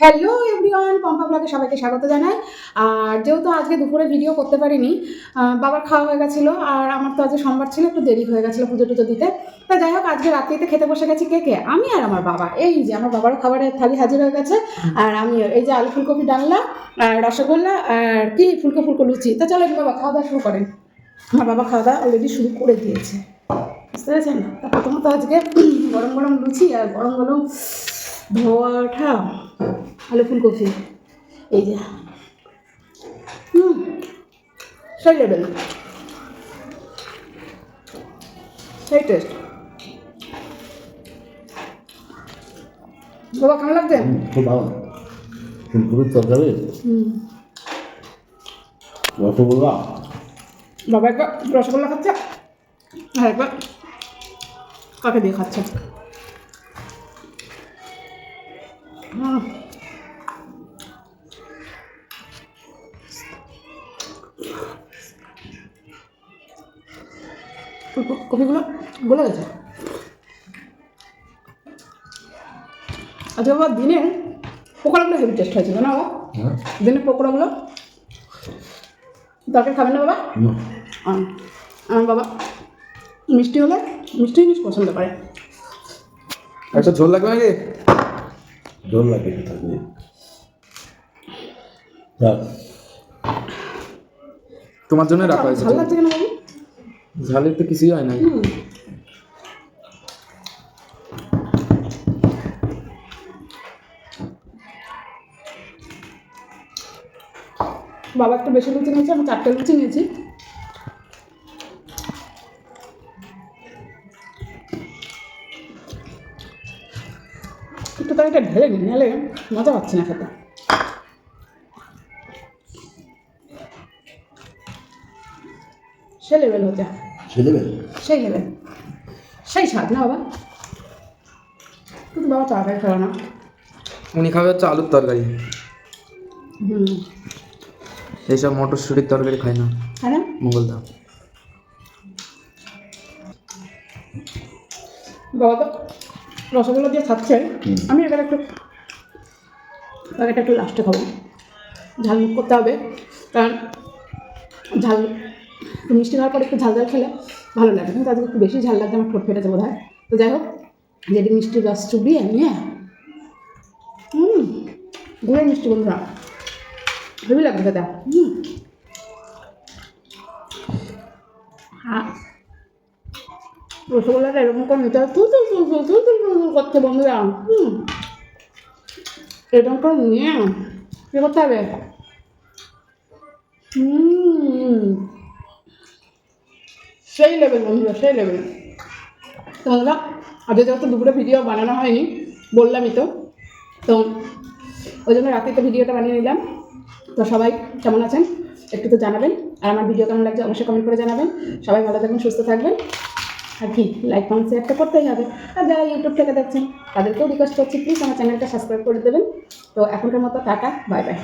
Hello everyone Pampa ব্লগে সবাইকে স্বাগত জানাই। আর যেহেতু আজকে দুপুরে ভিডিও করতে পারিনি বাবার খাওয়া হয়ে গেছিল আর আমার তো আজকে সোমবার ছিল, একটু দেরি হয়ে গেছিল পুজো টুজো দিতে। তা যাই হোক, আজকে রাত্রিতে খেতে বসে গেছি কে কে? আমি আর আমার বাবা। এই যে আমার বাবারও খাবারের থালি হাজির হয়ে গেছে। আর আমি এই যে আলু ফুলকপি ডালনা, আর রসগোল্লা, আর কি ফুলকো ফুলকো লুচি। তা চলো বাবা, খাওয়া দাওয়া শুরু করেন। আমার বাবা খাওয়া দাওয়া অলরেডি শুরু করে দিয়েছে। বুঝতে পেরেছেন? তা প্রথমত আজকে গরম গরম লুচি আর গরম গরম ধোয়া ওঠা আলু ফুলকপি। এই যে। হুম সেই লেভেল সেই টেস্ট বাবা কেমন লাগছে? খুব ভালো। ফুলকপির তরকারি। হুম। রসগোল্লা। বাবা একবার রসগোল্লা খাচ্ছে? আর একবার। কাকে দিয়ে খাচ্ছে? কপিগুলো গলে গেছে। আচ্ছা বাবা দিনে পকোড়াগুলো হেভি টেস্ট হয়েছিল না বাবা? হ্যাঁ। দিনের পকোড়াগুলো তরকারি খাবেন না বাবা? আমার বাবা। মিষ্টি হলে মিষ্টি জিনিস পছন্দ করে। একটা ঝোল লাগবে নাকি? জল লাগে থাকবে তোমার জন্য রাখা হয়েছে ভালো লাগছে কেন ঝালের তো কিছুই হয় না। বাবা একটু বেশি লুচি নিয়েছে আমি চারটে লুচি নিয়েছি। একটু তার এটা ঢেলে নাহলে মজা পাচ্ছি না খেতে। সে লেভেল হচ্ছে ছেলেবেল সেই লেভেল সেই স্বাদ না বাবা। কিন্তু বাবা তরকারি খেলো না। উনি খাবে হচ্ছে আলুর তরকারি। হুম। এইসব মটরশুটির তরকারি খায় না। হ্যাঁ না মঙ্গলদা। বাবা তো রসগোল্লা দিয়ে খাচ্ছে আমি এবার একটু তরকারিটা একটু লাস্টে খাব। ঝাল মুখ করতে হবে কারণ ঝাল মিষ্টি খাওয়ার পর একটু ঝাল ঝাল খেলে ভালো লাগে। কিন্তু আজকে একটু বেশি ঝাল লাগছে আমার ঠোঁট ফেটেছে বোধ হয় তো যাই হোক যেটি মিষ্টি রস চুবিয়ে নিয়ে হুম গুড়ের মিষ্টি বন্ধুরা। হেবি লাগবে খেতে। হুম। হ্যাঁ রসগোল্লাটা এরকম করে নিতে হবে। তুলতুল তুলতুল তুলতুল তুলতুল করতে বন্ধুরা হুম। এরকম করে নিয়ে কী করতে হবে? হুম। সেই লেভেল বন্ধুরা সেই লেভেল তোমরা আজকে যেহেতু দুপুরে ভিডিও বানানো হয়নি, বললামই তো। তো ওই জন্য রাতে তো ভিডিওটা বানিয়ে নিলাম। তো সবাই কেমন আছেন? একটু তো জানাবেন। আর আমার ভিডিও কেমন লাগছে অবশ্যই কমেন্ট করে জানাবেন। সবাই ভালো থাকবেন সুস্থ থাকবেন। আর কি লাইক কমেন্ট শেয়ারটা করতেই হবে। আর যারা ইউটিউব থেকে দেখছেন, তাদেরকেও রিকোয়েস্ট করছি প্লিজ আমার চ্যানেলটা সাবস্ক্রাইব করে দেবেন। তো এখনকার মতো টাটা বাই বাই